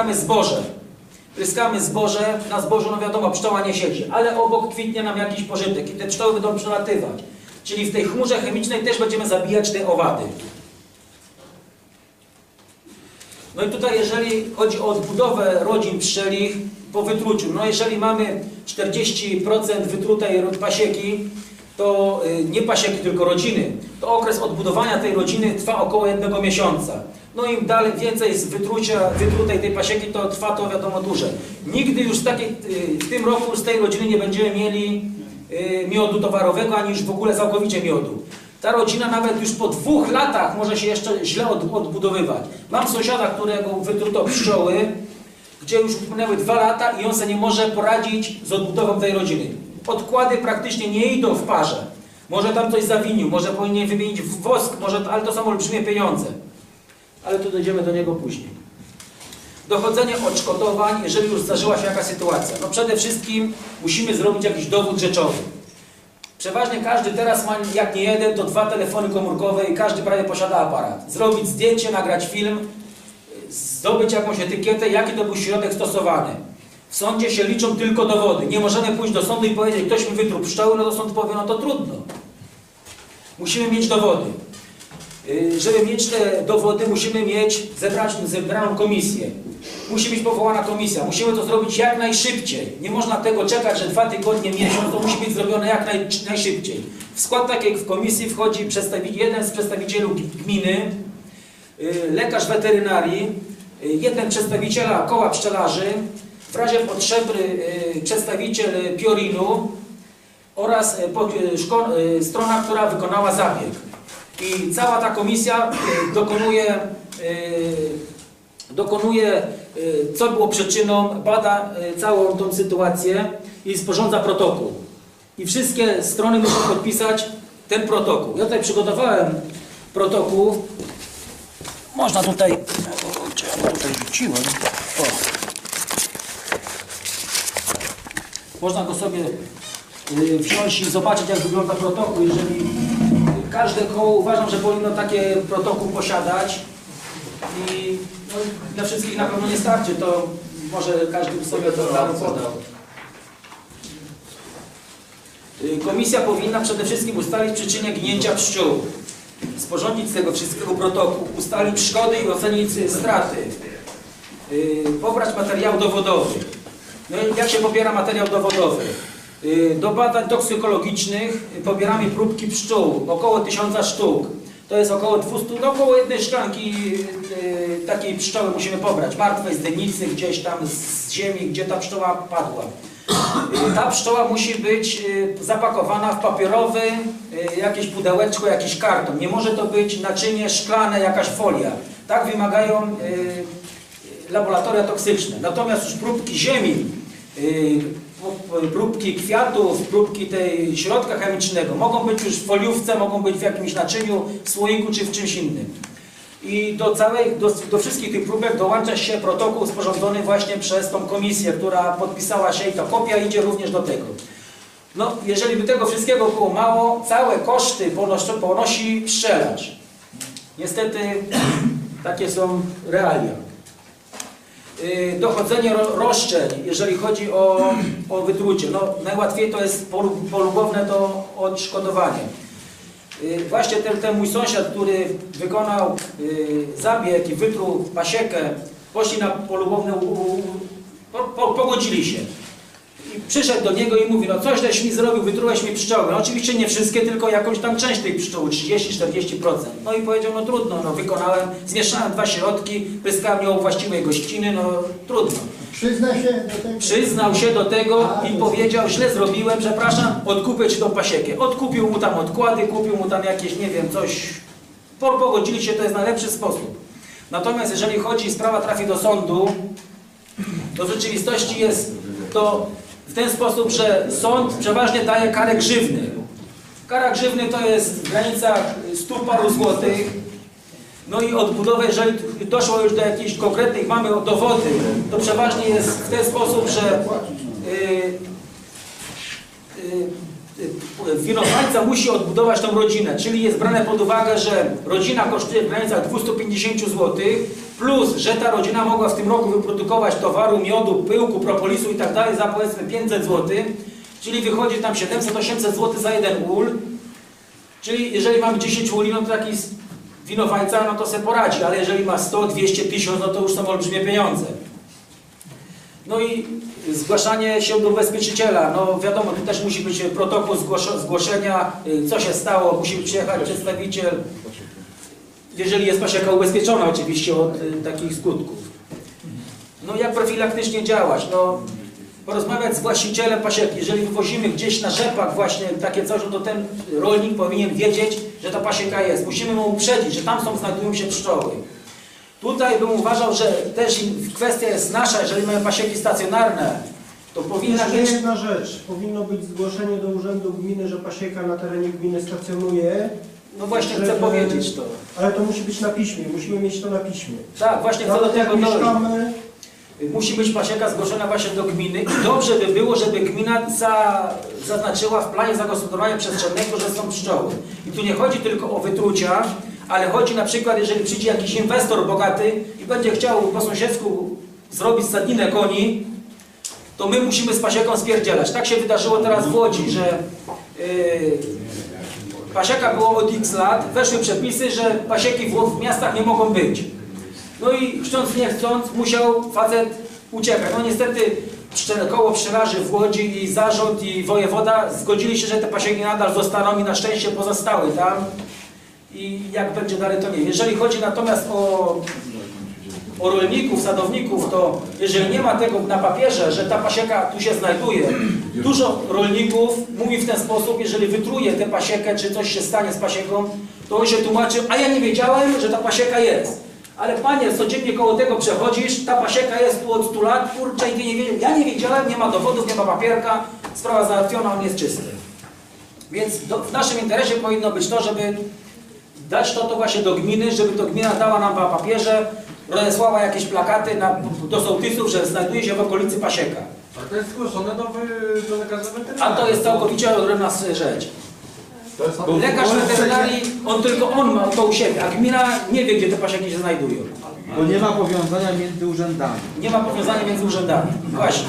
Pryskamy zboże. Pryskamy zboże, na zbożu no wiadomo, pszczoła nie siedzi, ale obok kwitnie nam jakiś pożytek i te pszczoły będą przelatywać. Czyli w tej chmurze chemicznej też będziemy zabijać te owady. No i tutaj jeżeli chodzi o odbudowę rodzin pszczelich po wytruciu, no jeżeli mamy 40% wytrutej pasieki, to y, nie pasieki, tylko rodziny, to okres odbudowania tej rodziny trwa około jednego miesiąca. No im dalej więcej z wytrucia, wytrutej tej pasieki, to trwa to wiadomo dłużej. Nigdy już takiej, y, w tym roku z tej rodziny nie będziemy mieli y, miodu towarowego, ani już w ogóle całkowicie miodu. Ta rodzina nawet już po dwóch latach może się jeszcze źle od, odbudowywać. Mam sąsiada, którego wytruto pszczoły, gdzie już upłynęły dwa lata i on sobie nie może poradzić z odbudową tej rodziny. Odkłady praktycznie nie idą w parze. Może tam coś zawinił, może powinien wymienić wosk, może, ale to są olbrzymie pieniądze. Ale tu dojdziemy do niego później. Dochodzenie odszkodowań, jeżeli już zdarzyła się jakaś sytuacja. No przede wszystkim musimy zrobić jakiś dowód rzeczowy. Przeważnie każdy teraz ma, jak nie jeden, to dwa telefony komórkowe i każdy prawie posiada aparat. Zrobić zdjęcie, nagrać film, zdobyć jakąś etykietę, jaki to był środek stosowany. W sądzie się liczą tylko dowody. Nie możemy pójść do sądu i powiedzieć, ktoś mi wytruł pszczoły, no to sąd powie, no to trudno. Musimy mieć dowody. Yy, Żeby mieć te dowody, musimy mieć zebrać, zebraną komisję. Musi być powołana komisja. Musimy to zrobić jak najszybciej. Nie można tego czekać, że dwa tygodnie, miesiąc, to musi być zrobione jak naj, najszybciej. W skład takiej komisji wchodzi jeden z przedstawicieli gminy, yy, lekarz weterynarii, yy, jeden przedstawiciela koła pszczelarzy, w razie potrzeby yy, przedstawiciel Piorinu oraz szko- yy, strona, która wykonała zabieg. I cała ta komisja y, dokonuje, y, dokonuje y, co było przyczyną, bada y, całą tą sytuację i sporządza protokół. I wszystkie strony muszą podpisać ten protokół. Ja tutaj przygotowałem protokół. Można tutaj, o, gdzie ja tutaj rzuciłem. O. Można go sobie y, wziąć i zobaczyć, jak wygląda protokół. Jeżeli każde koło uważam, że powinno takie protokół posiadać i no, dla wszystkich na pewno nie starczy, to może każdy sobie to podał. Y, Komisja powinna przede wszystkim ustalić przyczynę ginięcia pszczół, sporządzić z tego wszystkiego protokół, ustalić szkody i ocenić straty, y, pobrać materiał dowodowy. No jak się pobiera materiał dowodowy? Y, Do badań toksykologicznych y, pobieramy próbki pszczół, około 1000 sztuk. To jest około 200, no około jednej szklanki y, takiej pszczoły musimy pobrać, martwej z dynicy, gdzieś tam z ziemi, gdzie ta pszczoła padła. Y, Ta pszczoła musi być y, zapakowana w papierowy y, jakieś pudełeczko, jakiś karton. Nie może to być naczynie szklane, jakaś folia. Tak wymagają y, laboratoria toksyczne. Natomiast już próbki ziemi, y, próbki kwiatów, próbki tej środka chemicznego mogą być już w foliówce, mogą być w jakimś naczyniu, w słoiku czy w czymś innym. I do, całej, do, do wszystkich tych próbek dołącza się protokół sporządzony właśnie przez tą komisję, która podpisała się i ta kopia idzie również do tego. No, jeżeli by tego wszystkiego było mało, całe koszty ponosi, ponosi pszczelarz. Niestety takie są realia. Y, Dochodzenie ro- roszczeń, jeżeli chodzi o, o wytrucie. No, najłatwiej to jest polu- polubowne to odszkodowanie. Y, Właśnie ten, ten mój sąsiad, który wykonał y, zabieg i wytruł pasiekę, poszli na polubowne, pogodzili się. I przyszedł do niego i mówi, no coś żeś mi zrobił, wytrułeś mi pszczoły. No, oczywiście nie wszystkie, tylko jakąś tam część tej pszczół, 30-40%. No i powiedział, no trudno, no wykonałem, zmieszałem dwa środki, pryskałem ją właściwej gościny, no trudno. Przyzna się do tego? Przyznał się do tego A, i powiedział, źle zrobiłem, przepraszam, odkupię ci tą pasiekę. Odkupił mu tam odkłady, kupił mu tam jakieś, nie wiem, coś. Po- Pogodzili się, to jest najlepszy sposób. Natomiast jeżeli chodzi, sprawa trafi do sądu, to w rzeczywistości jest to w ten sposób, że sąd przeważnie daje karę grzywny. Kara grzywny to jest w granicach stu paru złotych. No i odbudowę, jeżeli doszło już do jakichś konkretnych, mamy dowody, to przeważnie jest w ten sposób, że y, y, y, winowajca musi odbudować tą rodzinę, czyli jest brane pod uwagę, że rodzina kosztuje w granicach 250 zł, plus, że ta rodzina mogła w tym roku wyprodukować towaru, miodu, pyłku, propolisu i tak dalej za powiedzmy 500 zł, czyli wychodzi tam 700-800 zł za jeden ul, czyli jeżeli mamy 10 uli, no to taki winowajca, no to se poradzi, ale jeżeli ma 100, 200, 1000, no to już są olbrzymie pieniądze. No i zgłaszanie się do ubezpieczyciela. No wiadomo, tu też musi być protokół zgłoszenia, y, co się stało, musi przyjechać przedstawiciel, jeżeli jest pasieka ubezpieczona oczywiście od y, takich skutków. No jak profilaktycznie działać? No porozmawiać z właścicielem pasieki. Jeżeli wywozimy gdzieś na rzepak właśnie takie coś, no to ten rolnik powinien wiedzieć, że ta pasieka jest. Musimy mu uprzedzić, że tam są, znajdują się pszczoły. Tutaj bym uważał, że też kwestia jest nasza, jeżeli mamy pasieki stacjonarne, to powinna Jeszcze być... jedna rzecz. Powinno być zgłoszenie do Urzędu Gminy, że pasieka na terenie gminy stacjonuje, No właśnie chcę Żeby- powiedzieć to. ale to musi być na piśmie. Musimy mieć to na piśmie. Tak, właśnie chcę do Nawet jak tego dojść. mieszkamy, Musi być pasieka zgłoszona właśnie do gminy i dobrze by było, żeby gmina za, zaznaczyła w planie zagospodarowania przestrzennego, że są pszczoły. I tu nie chodzi tylko o wytrucia, ale chodzi na przykład, jeżeli przyjdzie jakiś inwestor bogaty i będzie chciał po sąsiedzku zrobić stadninę koni, to my musimy z pasieką spierdzielać. Tak się wydarzyło teraz w Łodzi, że yy, pasieka było od x lat, weszły przepisy, że pasieki w, miastach nie mogą być. No i chcąc nie chcąc musiał facet uciekać. No niestety koło pszczelarzy w Łodzi i zarząd i wojewoda zgodzili się, że te pasieki nadal zostaną i na szczęście pozostały tam. I jak będzie dalej to nie. Jeżeli chodzi natomiast o, o rolników, sadowników, to jeżeli nie ma tego na papierze, że ta pasieka tu się znajduje, dużo rolników mówi w ten sposób, jeżeli wytruje tę pasiekę, czy coś się stanie z pasieką, to on się tłumaczy, a ja nie wiedziałem, że ta pasieka jest. Ale panie, codziennie koło tego przechodzisz, ta pasieka jest tu od 100 lat, kurczę, i ty nie wiedziałeś. Ja nie wiedziałem, nie ma dowodów, nie ma papierka, sprawa załatwiona, on jest czysty. Więc do, w naszym interesie powinno być to, żeby dać to, to właśnie do gminy, żeby to gmina dała nam na papierze, rozesłała jakieś plakaty na, do sołtysów, że znajduje się w okolicy pasieka. A to jest zgłoszone do, wy, do lekarza A weterynarii. to jest całkowicie odrębna rzecz. To jest Lekarz weterynarii, on tylko on ma to u siebie, a gmina nie wie, gdzie te pasieki się znajdują. Bo nie ma powiązania między urzędami. Nie ma powiązania między urzędami. Właśnie.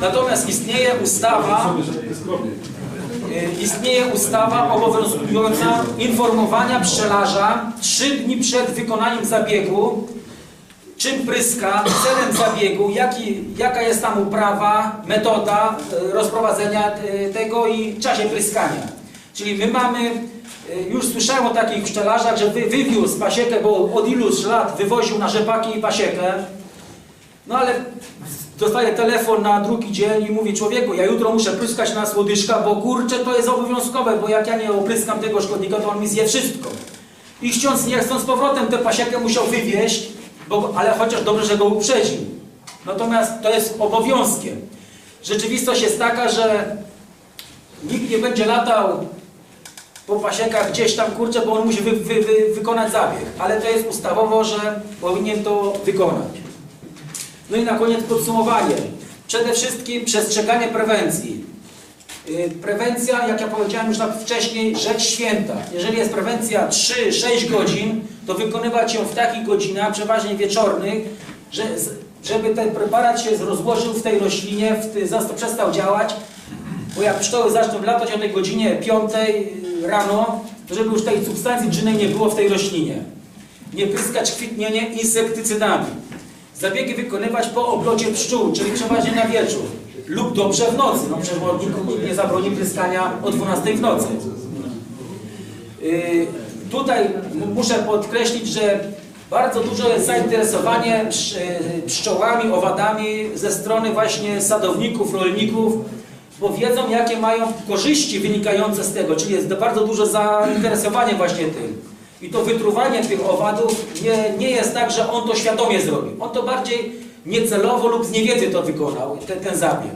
Natomiast istnieje ustawa, istnieje ustawa obowiązująca informowania pszczelarza trzy dni przed wykonaniem zabiegu, czym pryska, celem zabiegu, jaki, jaka jest tam uprawa, metoda y, rozprowadzenia y, tego i czasie pryskania. Czyli my mamy, y, już słyszałem o takich pszczelarzach, że wy, wywiózł pasiekę, bo od iluś lat wywoził na rzepaki pasiekę, no ale dostaje telefon na drugi dzień i mówi człowieku, ja jutro muszę pryskać na słodyszka, bo kurczę to jest obowiązkowe, bo jak ja nie opryskam tego szkodnika, to on mi zje wszystko. I chcąc nie chcąc z powrotem tę pasiekę musiał wywieźć, bo, ale chociaż dobrze, że go uprzedził. Natomiast to jest obowiązkiem. Rzeczywistość jest taka, że nikt nie będzie latał po pasiekach gdzieś tam, kurczę, bo on musi wy, wy, wy, wykonać zabieg. Ale to jest ustawowo, że powinien to wykonać. No i na koniec podsumowanie. Przede wszystkim przestrzeganie prewencji. Yy, Prewencja, jak ja powiedziałem już na- wcześniej, rzecz święta. Jeżeli jest prewencja 3-6 godzin, to wykonywać ją w takich godzinach, przeważnie wieczornych, że, żeby ten preparat się rozłożył w tej roślinie, w ty, przestał działać, bo jak pszczoły zaczną latać o tej godzinie 5 rano, to żeby już tej substancji czynnej nie było w tej roślinie. Nie pryskać kwitnienie insektycydami. Zabiegi wykonywać po oblocie pszczół, czyli przeważnie na wieczór. Lub dobrze w nocy. No przecież nikt nie zabroni pryskania o 12 w nocy. Yy, tutaj muszę podkreślić, że bardzo dużo jest zainteresowanie yy, pszczołami, owadami ze strony właśnie sadowników, rolników, bo wiedzą jakie mają korzyści wynikające z tego, czyli jest bardzo duże zainteresowanie właśnie tym. I to wytruwanie tych owadów nie, nie jest tak, że on to świadomie zrobił. On to bardziej niecelowo lub z niewiedzy to wykonał, ten, ten zabieg.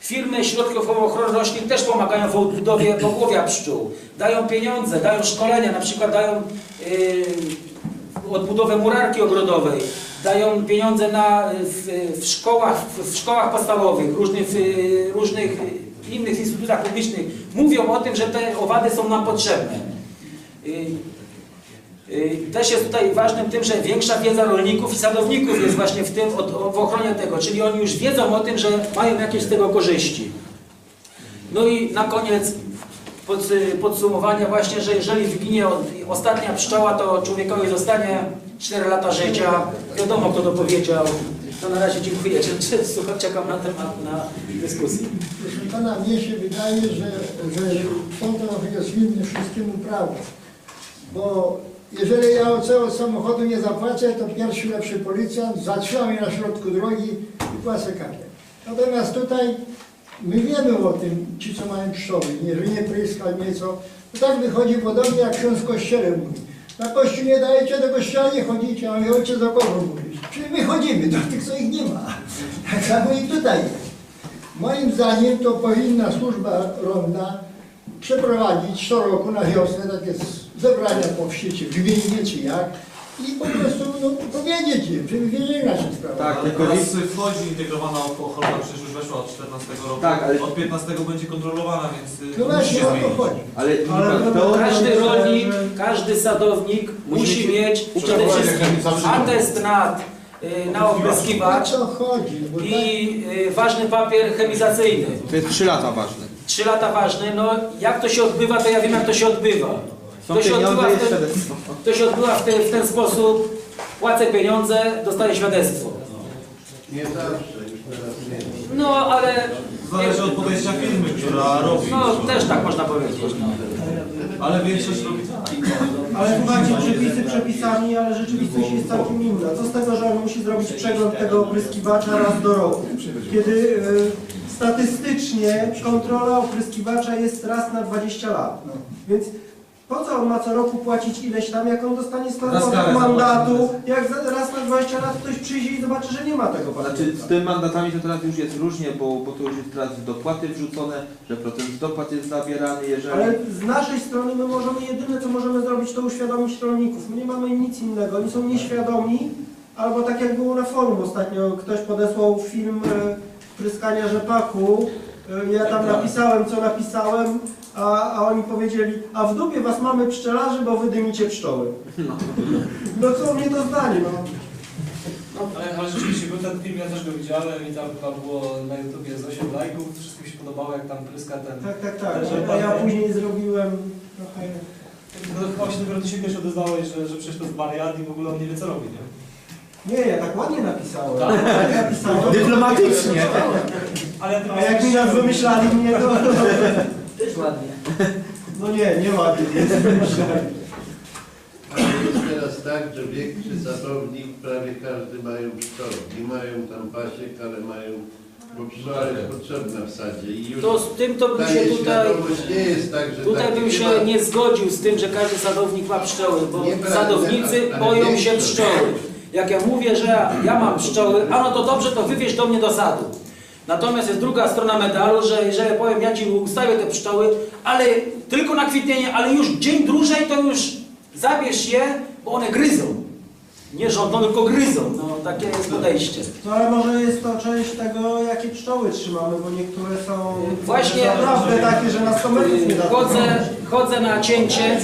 Firmy środków ochrony roślin też pomagają w odbudowie pogłowia pszczół. Dają pieniądze, dają szkolenia, na przykład dają yy, odbudowę murarki ogrodowej, dają pieniądze na, w, w, szkołach, w, w szkołach podstawowych, różnych, w, różnych innych instytucjach publicznych. Mówią o tym, że te owady są nam potrzebne. Yy, Też jest tutaj ważnym tym, że większa wiedza rolników i sadowników jest właśnie w tym, w ochronie tego, czyli oni już wiedzą o tym, że mają jakieś z tego korzyści. No i na koniec pod, podsumowania właśnie, że jeżeli wyginie ostatnia pszczoła, to człowiekowi zostanie 4 lata życia. Wiadomo, kto to powiedział. To na razie dziękuję. Słucham, czekam na temat na dyskusję. Proszę pana, mnie się wydaje, że, że sąd trochę jest winny wszystkiemu prawu. Bo jeżeli ja od samochodu nie zapłacę, to pierwszy lepszy policjant zatrzyma mnie na środku drogi i płacę karę. Natomiast tutaj my wiemy o tym, ci co mają pszczoły, że nie pryska, nie co. To tak wychodzi podobnie jak ksiądz w kościele mówi. Na kościół nie dajecie, do kościoła nie chodzicie, a my ojcze za kogo mówisz? Czyli my chodzimy do tych, co ich nie ma. Tak samo i tutaj jest. Moim zdaniem to powinna służba rolna przeprowadzić co roku na wiosnę takie zebrania po wsi, czy w gminie, czy jak i po prostu no, powiedzieć im, żeby wiedzieli na czym sprawa. Tak, Ale tylko teraz wi- wchodzi integrowana ochota, przecież już weszła od 14 roku. Tak, ale- Od 15 będzie kontrolowana, więc y, No musi właśnie się o to zmienić. chodzi. ale, Ale- to, Każdy że- rolnik, że- każdy sadownik musi mieć przede wszystkim atest na, y, na O opryskiwacz co chodzi? Bo tak, i y, ważny papier chemizacyjny. to jest 3 lata ważne. Trzy lata ważny, no jak to się odbywa, to ja wiem jak to się odbywa. Są To się odbywa w ten, to się odbywa w ten, w ten sposób, płacę pieniądze, dostaję świadectwo. Nie zawsze, już teraz nie. No ale, Zależy od podejścia firmy, która robi. no też tak można powiedzieć. No. Ale większość robi tak. Ale słuchajcie, przepisy przepisami, ale rzeczywistość jest całkiem inna. Co z tego, że on musi zrobić przegląd tego opryskiwacza raz do roku? Kiedy e, statystycznie kontrola opryskiwacza jest raz na 20 lat. No. Więc po co on ma co roku płacić ileś tam, jak on dostanie 100 Raz zł karę mandatu, jak za, raz na 20 lat ktoś przyjdzie i zobaczy, że nie ma tego Znaczy paszporta. z tym mandatami to teraz już jest różnie, bo, bo to już jest teraz w dopłaty wrzucone, że procent dopłat jest zabierany, jeżeli... Ale z naszej strony my możemy, jedyne co możemy zrobić, to uświadomić rolników. My nie mamy nic innego, oni są nieświadomi, albo tak jak było na forum ostatnio, ktoś podesłał film e, pryskania rzepaku, e, ja tam napisałem co napisałem, a, a oni powiedzieli, a w dupie was mamy pszczelarzy, bo wy dymicie pszczoły. No co mnie to zdanie, no. Ale, ale rzeczywiście był ten film, ja też go widziałem i tam chyba było na YouTubie z 8 lajków, wszystkim się podobało jak tam pryska ten... Tak, tak, tak, a ja później zrobiłem trochę... No chyba się dopiero do siebie też odezwałeś, że, że przecież to jest wariat i w ogóle on nie wie co robi, nie? Nie, ja tak ładnie napisałem. Tak? Tak napisałem. Dyplomatycznie. Ale ty A jak mi nas wymyślali mnie, to... Też ładnie. No nie, nie ładnie. jest. Ale jest teraz tak, że większy sadownik prawie każdy mają pszczoły. Nie mają tam pasiek, ale mają, bo pszczoła jest potrzebna w sadzie. I już To z tym to bym się tutaj, nie jest tak, że tutaj tak bym się ma- nie zgodził z tym, że każdy sadownik ma pszczoły, bo sadownicy ale boją się większość. pszczoły. Jak ja mówię, że ja, ja mam pszczoły, a no to dobrze, to wywieź do mnie do sadu. Natomiast jest druga strona medalu, że jeżeli ja powiem, ja ci ustawię te pszczoły, ale tylko na kwitnienie, ale już dzień dłużej, to już zabierz je, bo one gryzą. Nie żądą, tylko gryzą. No, takie jest podejście. No ale może jest to część tego, jakie pszczoły trzymamy, bo niektóre są Właśnie- naprawdę takie, że na 100 metrów nie da. Chodzę, chodzę na cięcie